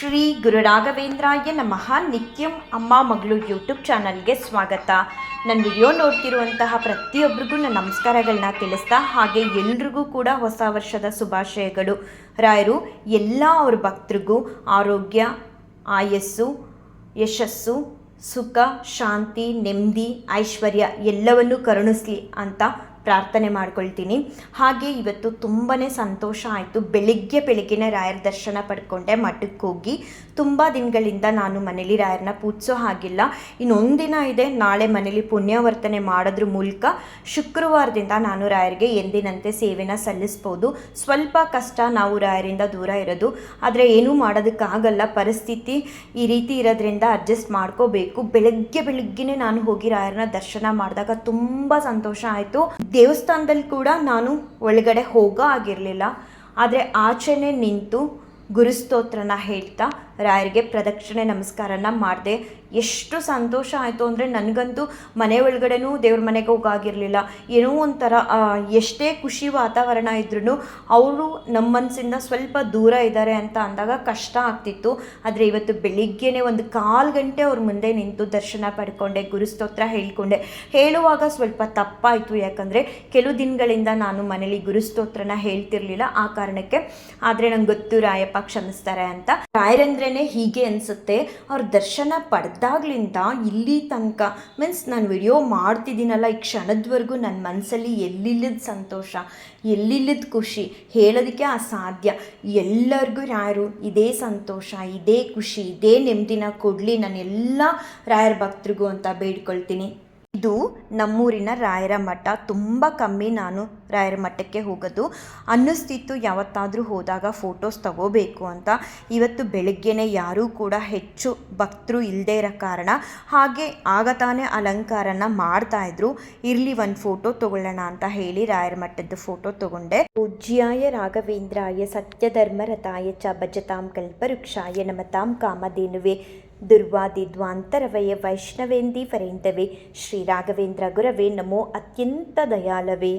ಶ್ರೀ ಗುರು ರಾಘವೇಂದ್ರಾಯ ನಮಃ. ನಿತ್ಯಂ ಅಮ್ಮ ಮಗಳು ಯೂಟ್ಯೂಬ್ ಚಾನಲ್ಗೆ ಸ್ವಾಗತ. ನನ್ನ ವಿಡಿಯೋ ನೋಡ್ತಿರುವಂತಹ ಪ್ರತಿಯೊಬ್ಬರಿಗೂ ನನ್ನ ನಮಸ್ಕಾರಗಳನ್ನ ತಿಳಿಸ್ತಾ ಹಾಗೆ ಎಲ್ರಿಗೂ ಕೂಡ ಹೊಸ ವರ್ಷದ ಶುಭಾಶಯಗಳು. ರಾಯರು, ಎಲ್ಲ ಅವ್ರ ಭಕ್ತರಿಗೂ ಆರೋಗ್ಯ, ಆಯಸ್ಸು, ಯಶಸ್ಸು, ಸುಖ, ಶಾಂತಿ, ನೆಮ್ಮದಿ, ಐಶ್ವರ್ಯ ಎಲ್ಲವನ್ನೂ ಕರುಣಿಸ್ಲಿ ಅಂತ ಪ್ರಾರ್ಥನೆ ಮಾಡ್ಕೊಳ್ತೀನಿ. ಹಾಗೆ ಇವತ್ತು ತುಂಬಾ ಸಂತೋಷ ಆಯಿತು. ಬೆಳಿಗ್ಗೆ ಬೆಳಿಗ್ಗೆನೇ ರಾಯರ ದರ್ಶನ ಪಡ್ಕೊಂಡೆ, ಮಠಕ್ಕೆ ಹೋಗಿ. ತುಂಬ ದಿನಗಳಿಂದ ನಾನು ಮನೇಲಿ ರಾಯರನ್ನ ಪೂಜಿಸೋ ಹಾಗಿಲ್ಲ. ಇನ್ನೊಂದಿನ ಇದೆ, ನಾಳೆ ಮನೇಲಿ ಪುಣ್ಯವರ್ತನೆ ಮಾಡೋದ್ರ ಮೂಲಕ ಶುಕ್ರವಾರದಿಂದ ನಾನು ರಾಯರಿಗೆ ಎಂದಿನಂತೆ ಸೇವೆನ ಸಲ್ಲಿಸ್ಬೋದು. ಸ್ವಲ್ಪ ಕಷ್ಟ ನಾವು ರಾಯರಿಂದ ದೂರ ಇರೋದು. ಆದರೆ ಏನೂ ಮಾಡೋದಕ್ಕಾಗಲ್ಲ. ಪರಿಸ್ಥಿತಿ ಈ ರೀತಿ ಇರೋದ್ರಿಂದ ಅಡ್ಜಸ್ಟ್ ಮಾಡ್ಕೋಬೇಕು. ಬೆಳಗ್ಗೆ ಬೆಳಗ್ಗೆನೇ ನಾನು ಹೋಗಿ ರಾಯರನ್ನ ದರ್ಶನ ಮಾಡಿದಾಗ ತುಂಬ ಸಂತೋಷ ಆಯಿತು. ದೇವಸ್ಥಾನದಲ್ಲಿ ಕೂಡ ನಾನು ಒಳಗಡೆ ಹೋಗೋ ಆಗಿರಲಿಲ್ಲ ಆದರೆ ಆಚೆನೆ ನಿಂತು ಗುರುಸ್ತೋತ್ರನ ಹೇಳ್ತಾ ರಾಯರಿಗೆ ಪ್ರದಕ್ಷಿಣೆ ನಮಸ್ಕಾರನ ಮಾಡಿದೆ. ಎಷ್ಟು ಸಂತೋಷ ಆಯಿತು ಅಂದರೆ ನನಗಂತೂ ಮನೆ ಒಳಗಡೆನೂ ದೇವ್ರ ಮನೆಗೆ ಹೋಗಾಗಿರಲಿಲ್ಲ. ಏನೋ ಒಂಥರ ಎಷ್ಟೇ ಖುಷಿ ವಾತಾವರಣ ಇದ್ರೂ ಅವರು ನಮ್ಮ ಮನಸ್ಸಿಂದ ಸ್ವಲ್ಪ ದೂರ ಇದ್ದಾರೆ ಅಂತ ಅಂದಾಗ ಕಷ್ಟ ಆಗ್ತಿತ್ತು. ಆದರೆ ಇವತ್ತು ಬೆಳಿಗ್ಗೆನೇ ಒಂದು ಕಾಲು ಗಂಟೆ ಅವ್ರ ಮುಂದೆ ನಿಂತು ದರ್ಶನ ಪಡ್ಕೊಂಡೆ ಗುರುಸ್ತೋತ್ರ ಹೇಳ್ಕೊಂಡೆ. ಹೇಳುವಾಗ ಸ್ವಲ್ಪ ತಪ್ಪಾಯಿತು. ಯಾಕಂದರೆ ಕೆಲವು ದಿನಗಳಿಂದ ನಾನು ಮನೇಲಿ ಗುರುಸ್ತೋತ್ರನ ಹೇಳ್ತಿರ್ಲಿಲ್ಲ ಆ ಕಾರಣಕ್ಕೆ. ಆದರೆ ನಂಗೆ ಗೊತ್ತು, ರಾಯಪ್ಪ ಕ್ಷಮಿಸ್ತಾರೆ ಅಂತ. ರಾಯರಂದ್ರೇ ಹೀಗೆ ಅನಿಸುತ್ತೆ. ಅವ್ರ ದರ್ಶನ ಪಡೆದಾಗ್ಲಿಂದ ಇಲ್ಲಿ ತನಕ ಮೀನ್ಸ್ ನಾನು ವಿಡಿಯೋ ಮಾಡ್ತಿದ್ದೀನಲ್ಲ ಈ ಕ್ಷಣದವರೆಗೂ ನನ್ನ ಮನಸ್ಸಲ್ಲಿ ಎಲ್ಲಿಲ್ಲದ ಸಂತೋಷ, ಎಲ್ಲಿಲ್ಲದ ಖುಷಿ, ಹೇಳೋದಕ್ಕೆ ಅಸಾಧ್ಯ. ಎಲ್ಲರಿಗೂ ರಾಯರು, ಇದೇ ಸಂತೋಷ, ಇದೇ ಖುಷಿ, ಇದೇ ನೆಮ್ಮದಿನ ಕೊಡಲಿ ನಾನು ಎಲ್ಲ ರಾಯರ ಭಕ್ತರಿಗೂ ಅಂತ ಬೇಡ್ಕೊಳ್ತೀನಿ. ಇದು ನಮ್ಮೂರಿನ ರಾಯರ ಮಠ. ತುಂಬ ಕಮ್ಮಿ ನಾನು ರಾಯರ ಮಠಕ್ಕೆ ಹೋಗೋದು. ಅನ್ನಿಸ್ತಿತ್ತು ಯಾವತ್ತಾದರೂ ಹೋದಾಗ ಫೋಟೋಸ್ ತಗೋಬೇಕು ಅಂತ. ಇವತ್ತು ಬೆಳಗ್ಗೆನೇ ಯಾರೂ ಕೂಡ ಹೆಚ್ಚು ಭಕ್ತರು ಇಲ್ಲದೇ ಇರೋ ಕಾರಣ. ಹಾಗೆ ಆಗ ತಾನೇ ಅಲಂಕಾರನ ಮಾಡ್ತಾಯಿದ್ರು ಇರಲಿ ಒಂದು ಫೋಟೋ ತಗೊಳ್ಳೋಣ ಅಂತ ಹೇಳಿ ರಾಯರ ಮಠದ ಫೋಟೋ ತಗೊಂಡೆ. ಪೂಜ್ಯಾಯ ರಾಘವೇಂದ್ರಾಯ ಸತ್ಯಧರ್ಮರತಾಯ ಚ ಭಜತಾಂ ಕಲ್ಪವೃಕ್ಷಾಯ ನಮತಾಂ ಕಾಮಧೇನುವೆ ದುರ್ವಾದಿದ್ವಾಂತರವಯ ವೈಷ್ಣವೇಂದಿ ವರೇಂದವೇ ಶ್ರೀ ರಾಘವೇಂದ್ರ ಗುರವೇ ನಮೋ ಅತ್ಯಂತ ದಯಾಲವೇ